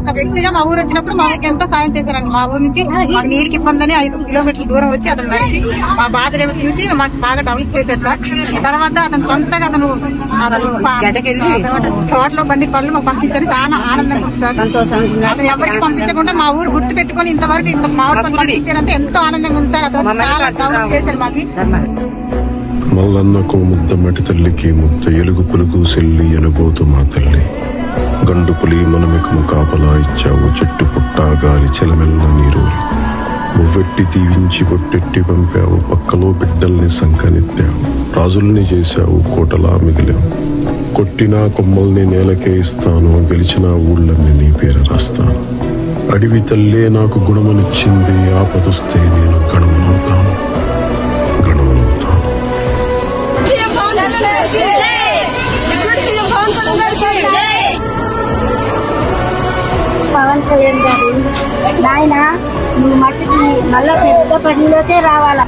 ఒక వ్యక్తిగా మా ఊరు వచ్చినప్పుడు మా ఊరికి ఎంతో సాయం చేశారండి. మా ఊరు నుంచి మాకు నీరుకి ఇబ్బందని ఐదు కిలోమీటర్ల దూరం వచ్చి అతను నడిచి మా బాధలు ఏమో చూసి మాకు బాగా డెవలప్ చేశారు. తర్వాత అతను సొంతగా అతను అతను చోట్ల బండి పళ్ళు మాకు పంపించారు. చాలా ఆనందంగా ఉంది సార్. అతను ఎవరికి పంపించకుండా మా ఊరు గుర్తు పెట్టుకొని ఇంతవరకు ఇంత మా ఊరు పంపించారంటే ఎంతో ఆనందంగా ఉంది సార్. అతను చాలా డెవలప్ చేశారు మాకు. మల్లన్నకు ముద్ద మటి తల్లికి ముద్ద ఎలుగు పులుగు సెల్లి ఎనబోతు మా తల్లి. గండు పులి మనమికము కాపలా ఇచ్చావు. చెట్టు పుట్ట గాలి చెలమెల్ల నీరూరి బొవ్వెట్టి దీవించి పొట్టెట్టి పంపావు. పక్కలో బిడ్డల్ని సంకనెత్తావు. రాజుల్ని చేశావు. కోటలా మిగిలావు. కొట్టినా కొమ్మల్ని నేలకే ఇస్తాను. గెలిచిన ఊళ్ళని నీ పేరు రాస్తాను. అడవి తల్లే నాకు గుణమనిచ్చింది. ఆపదొస్తే నేను గణమునవుతాను. గణమునవుతాను. పవన్ కళ్యాణ్ గారు నాయన నువ్వు మట్టికి మళ్ళా పెద్ద పనిలోకే రావాలా?